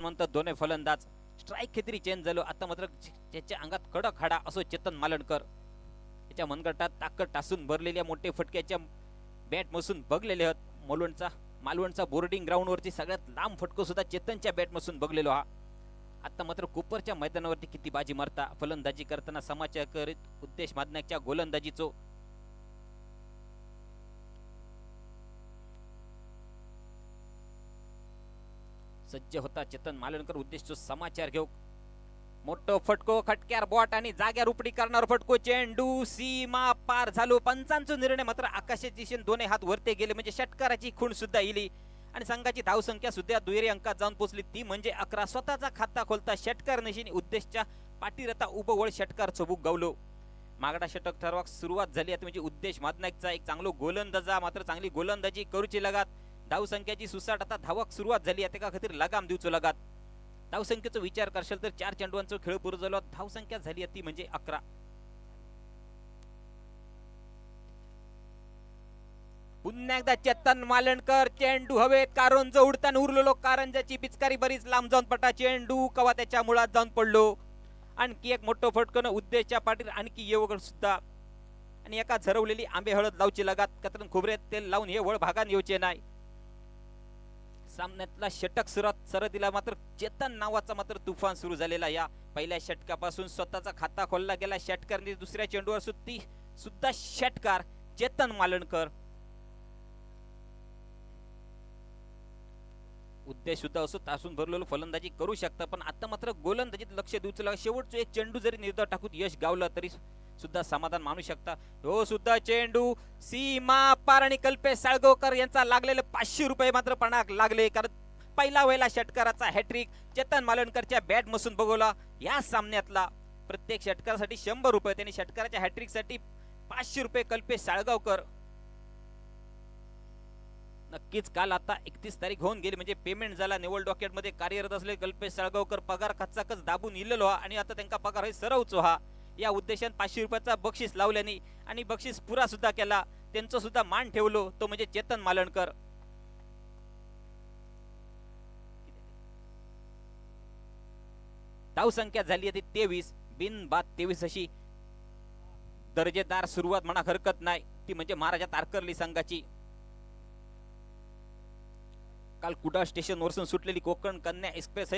म्हणतात दोन्ही फलंदाज. स्ट्राईक खेत्री चेंज झालो. आता मात्र त्याच्या अंगात कडक हाडा असो चेतन मालणकर. त्याच्या मनगटात ताकद टासून भरलेल्या मोठे फटक्याच्या बॅट मसून बघलेले आहेत. मलवणचा मालवणचा बोर्डिंग ग्राउंडवरती सगळ्यात लांब फटको सुद्धा चेतनच्या बॅट मसून बघलेलो हा. आता मात्र कुपरच्या मैदानावरती किती बाजी मारता? फलंदाजी करताना समाचार करीत उद्देश माधण्याच्या गोलंदाजीचो सज्ज होता चेतन मालनकर उद्देश समाचार घेऊ. मोठं फटको खटक्यार बॉट आणि जाग्यार उपडी करणार फटको चेंडू. सीमा पार झालो. पंचांचा निर्णय मात्र आकाशात दिशेने दोन्ही हात वरते गेले. म्हणजे षटकाराची खूण सुद्धा येईली आणि संघाची धावसंख्या सुद्धा दुहेरी अंकात जाऊन पोहोचली ती म्हणजे अकरा स्वतःचा खाता खोलता षटकार नशीने उद्देशच्या पाठीरता उभं वळ षटकार चबूक गावलो. मागडा षटक ठरवाक सुरुवात झाली. आता म्हणजे उद्देश मादनायकचा एक चांगलो गोलंदाजा मात्र चांगली गोलंदाजी करूची लगात धावसंख्याची सुसाट आता धावक सुरुवात झाली आहे. तेका खातीर लगाम दिवचो लगात. धावसंख्येचा विचार करशाल तर चार चेंडूंचा खेळ पुरो झालो. धावसंख्या झाली ती म्हणजे अकरा. पुन्हा एकदा चेतन मालणकर चेंडू हवेत कारंज उडताना उरलेलो कारंजाची पिचकारी बरीच लांब जाऊन पटा. चेंडू कवा त्याच्या मुळात जाऊन पडलो? आणखी एक मोठं फटकन उद्देशच्या पाठीत आणखी येवगड सुद्धा. आणि एका झरवलेली आंबे हळद लावची लगात. कतरन खोबऱ्यात तेल लावून हे वळ भागान येऊचे नाही. सामन्यातला षटक सुरात सरदीला मात्र चेतन नावाचा मात्र तुफान सुरू झालेला या पहिल्या षटकापासून स्वतःचा खाता खोलला गेला. षटकारने दुसऱ्या चेंडूवर सुद्धी सुद्धा षटकार चेतन मालणकर. उद्देश सुद्धा असो तासून भरलेलो फलंदाजी करू शकता पण आता मात्र गोलंदाजीत लक्ष देऊचला. लागला शेवटचं एक चेंडू जरी निर्धार टाकून यश गावलं तरी सुद्धा समाधान मानू शकता. हो सुद्धा चेंडू सीमा पार आणि कल्पेश साळगावकर यांचा लागलेले पाचशे रुपये मात्र पणाक लागले. कारण पहिला वेळेला षटकाराचा हॅट्रिक चेतन मालणकरच्या बॅट मसून बघवला. या सामन्यातला प्रत्येक षटकारासाठी शंभर रुपये. त्यांनी षटकाराच्या हॅट्रिकसाठी पाचशे रुपये कल्पेश साळगावकर. नक्कीच काल आता एकतीस तारीख होऊन गेली. म्हणजे पेमेंट झाला. निवड डॉक्युमेंटमध्ये कार्यरत असले कल्पेश साळगावकर पगार कच्चाकच दाबून इलेलो हा आणि आता त्यांना पगार हे सरवचो हा या उद्देशाने पाचशे रुपयाचा बक्षीस लावल्याने आणि बक्षीस पुरा सुद्धा केला. त्यांचं सुद्धा मान ठेवलो तो म्हणजे चेतन मालणकर. धावसंख्या झाली होती ती तेवीस बिन बाद तेवीस अशी. दर्जेदार सुरुवात म्हणा हरकत नाही. ती म्हणजे महाराजा तारकर्ली संघाची. काल कुडा स्टेशन वरसून सुटलेली कोकण कन्या एक्सप्रेस